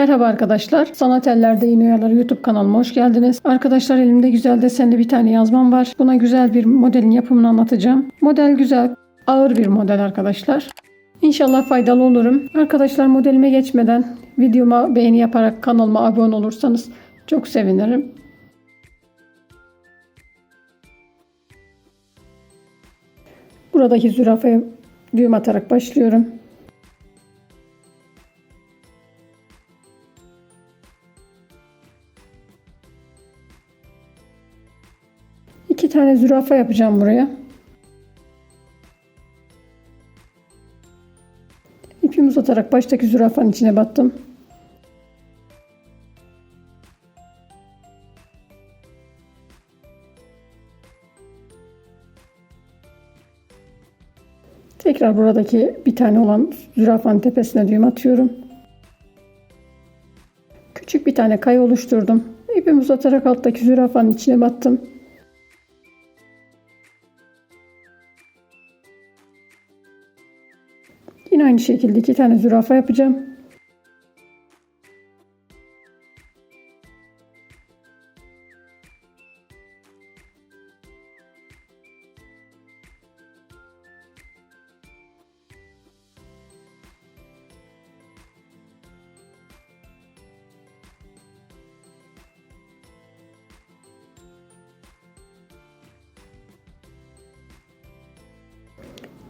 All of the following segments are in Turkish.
Merhaba arkadaşlar. Sanat Ellerde İğne Oyaları YouTube kanalıma hoş geldiniz. Arkadaşlar elimde güzel desenli bir tane yazmam var. Buna güzel bir modelin yapımını anlatacağım. Model güzel, ağır bir model arkadaşlar. İnşallah faydalı olurum. Arkadaşlar modelime geçmeden videoma beğeni yaparak kanalıma abone olursanız çok sevinirim. Buradaki zürafaya düğüm atarak başlıyorum. Tane zürafa yapacağım buraya. İpimi uzatarak baştaki zürafanın içine battım. Tekrar buradaki bir tane olan zürafanın tepesine düğüm atıyorum. Küçük bir tane kaya oluşturdum. İpimi uzatarak alttaki zürafanın içine battım. Aynı şekilde iki tane zürafa yapacağım.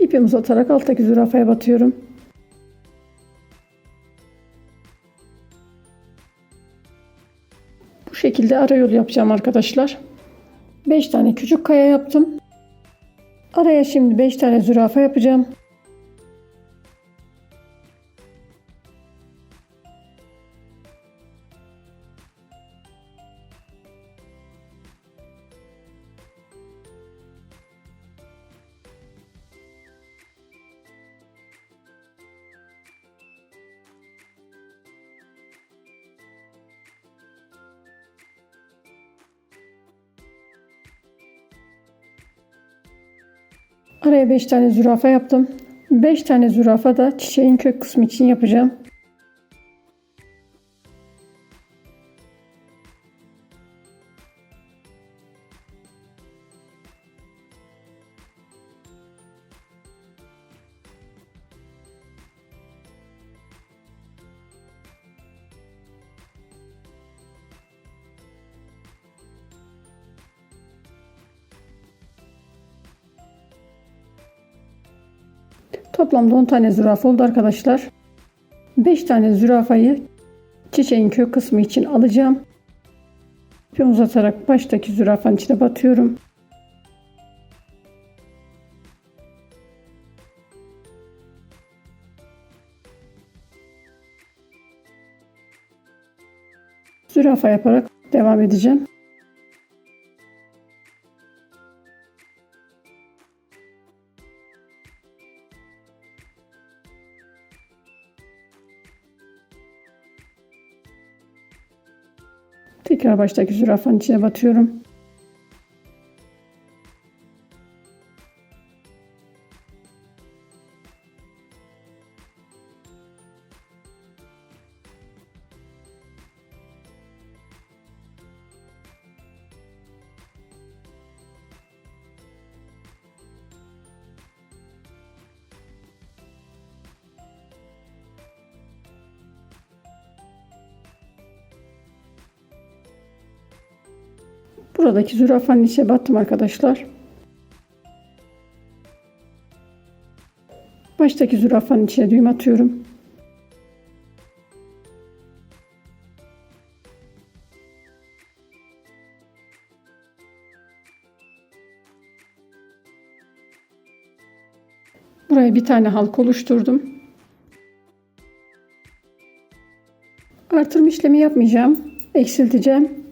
İpimi uzatarak alttaki zürafaya batıyorum. Bu şekilde ara yol yapacağım arkadaşlar. 5 tane küçük kaya yaptım. Araya şimdi 5 tane zürafa yapacağım. Araya 5 tane zürafa yaptım. 5 tane zürafa da çiçeğin kök kısmı için yapacağım. Toplamda 10 tane zürafa oldu arkadaşlar. 5 tane zürafayı çiçeğin kök kısmı için alacağım. Bir uzatarak baştaki zürafanın içine batıyorum. Zürafa yaparak devam edeceğim. Tekrar baştaki zürafanın içine batıyorum. Buradaki zürafanın içine battım arkadaşlar. Baştaki zürafanın içine düğüm atıyorum. Buraya bir tane halka oluşturdum. Artırma işlemi yapmayacağım. Eksilteceğim.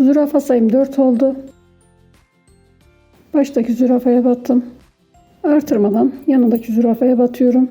Zürafa sayım 4 oldu. Baştaki zürafaya battım. Artırmadan yanındaki zürafaya batıyorum.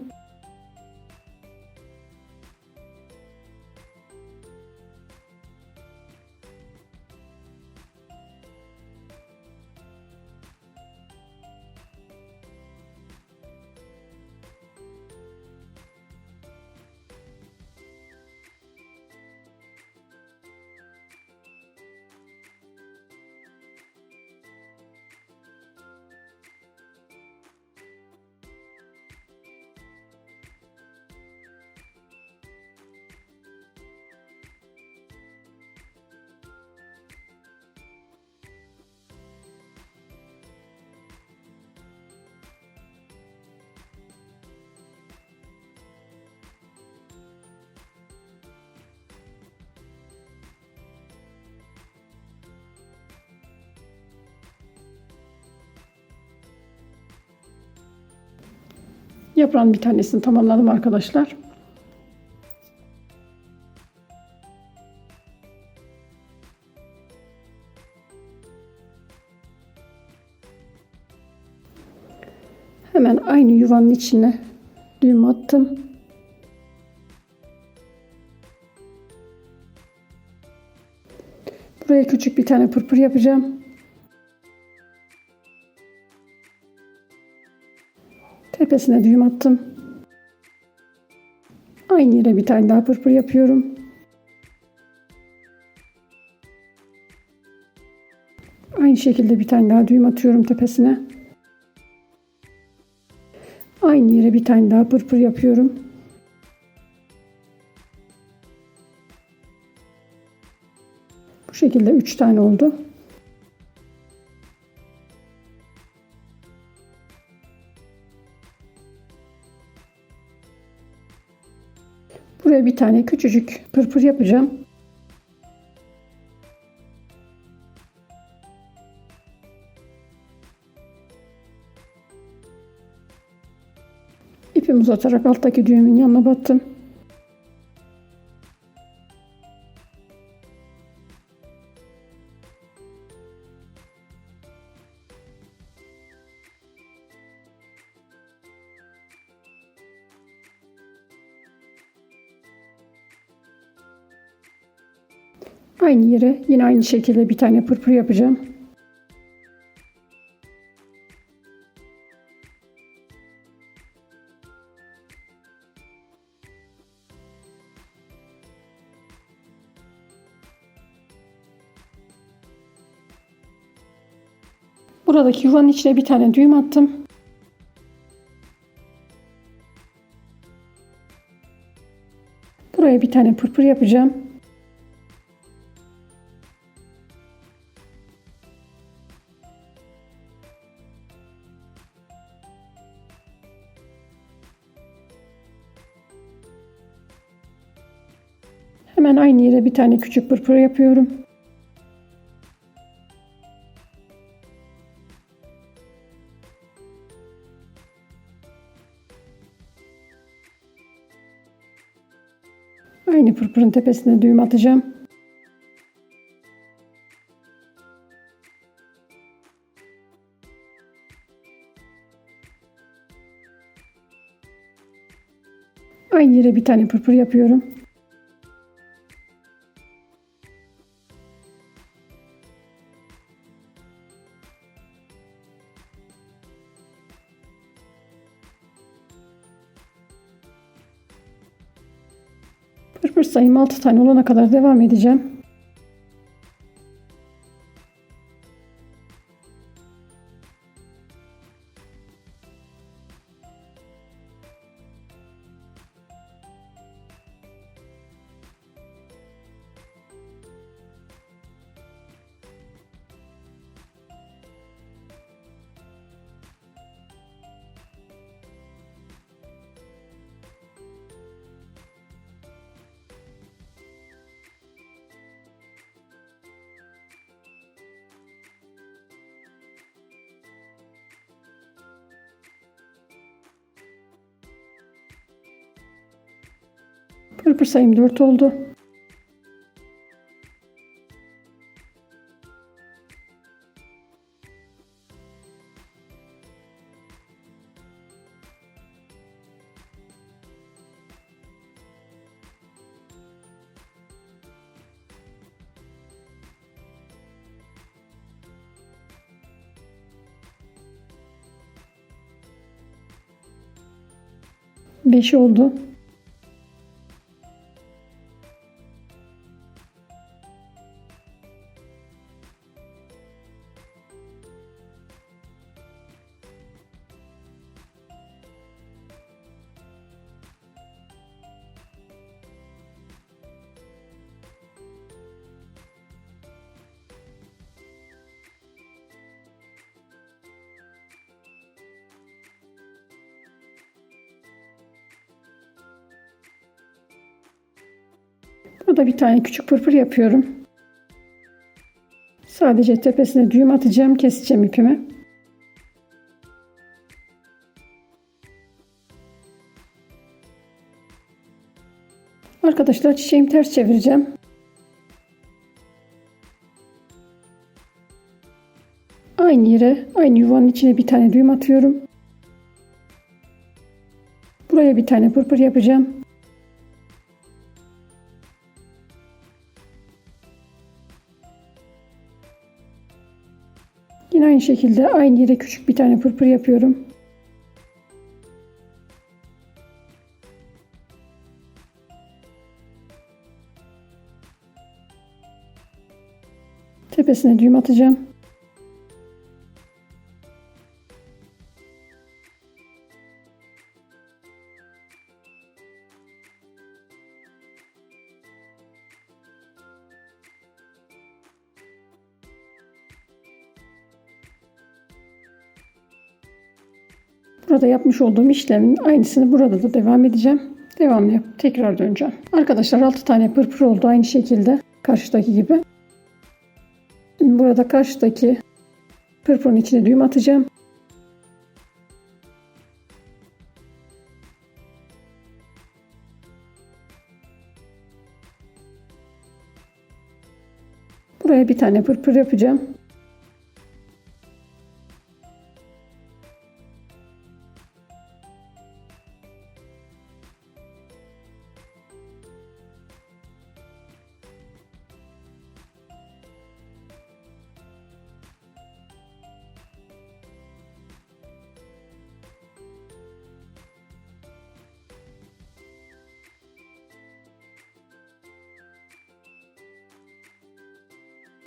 Yaprağın bir tanesini tamamladım arkadaşlar. Hemen aynı yuvanın içine düğüm attım. Buraya küçük bir tane pırpır yapacağım. Tepesine düğüm attım. Aynı yere bir tane daha pırpır yapıyorum. Aynı şekilde bir tane daha düğüm atıyorum tepesine. Aynı yere bir tane daha pırpır yapıyorum. Bu şekilde 3 tane oldu. Buraya bir tane küçücük pırpır yapacağım. İpimi uzatarak alttaki düğümün yanına battım. Aynı yere yine aynı şekilde bir tane pırpır yapacağım. Buradaki yuvanın içine bir tane düğüm attım. Buraya bir tane pırpır yapacağım. Hemen aynı yere bir tane küçük pırpır yapıyorum. Aynı pırpırın tepesine düğüm atacağım. Aynı yere bir tane pırpır yapıyorum. Pırpır sayım 6 tane olana kadar devam edeceğim. Pırpır sayım 4 oldu. Beş oldu. Burada bir tane küçük pırpır yapıyorum. Sadece tepesine düğüm atacağım. Keseceğim ipimi. Arkadaşlar çiçeğimi ters çevireceğim. Aynı yere, aynı yuvanın içine bir tane düğüm atıyorum. Buraya bir tane pırpır yapacağım. Yine aynı şekilde aynı yere küçük bir tane pırpır yapıyorum. Tepesine düğüm atacağım. Burada yapmış olduğum işlemin aynısını burada da devam edeceğim. Devam yap. Tekrar döneceğim. Arkadaşlar 6 tane pırpır oldu aynı şekilde. Karşıdaki gibi. Şimdi burada karşıdaki pırpırın içine düğüm atacağım. Buraya bir tane pırpır yapacağım.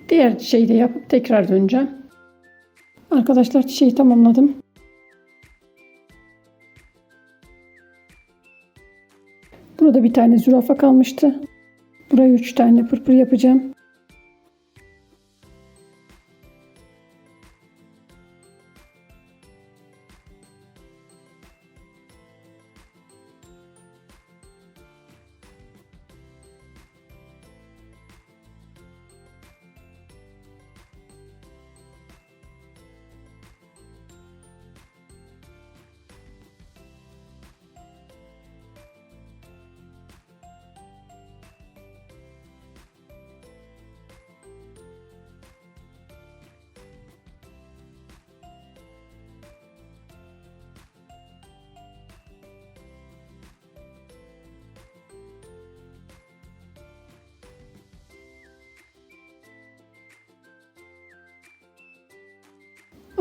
Diğer çiçeği de yapıp tekrar döneceğim. Arkadaşlar çiçeği tamamladım. Burada bir tane zürafa kalmıştı. Buraya üç tane pırpır yapacağım.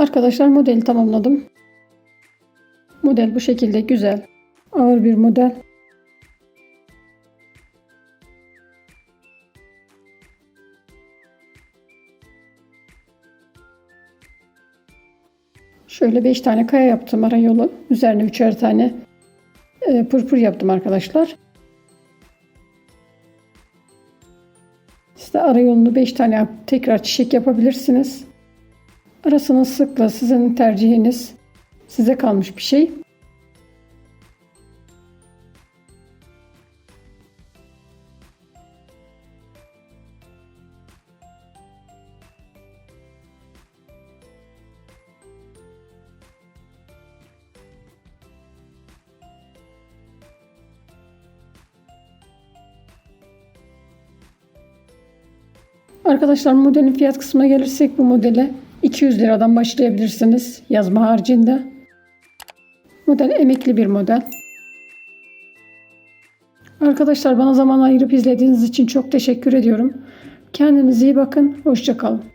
Arkadaşlar modeli tamamladım. Model bu şekilde güzel. Ağır bir model. Şöyle 5 tane kaya yaptım ara yolu. Üzerine üçer tane e, pırpır yaptım arkadaşlar. Siz de ara yolunu 5 tane tekrar çiçek yapabilirsiniz. Arasının sıkla sizin tercihiniz. Size kalmış bir şey. Arkadaşlar modelin fiyat kısmına gelirsek bu modele 200 liradan başlayabilirsiniz yazma haricinde. Model emekli bir model. Arkadaşlar bana zaman ayırıp izlediğiniz için çok teşekkür ediyorum. Kendinize iyi bakın. Hoşçakalın.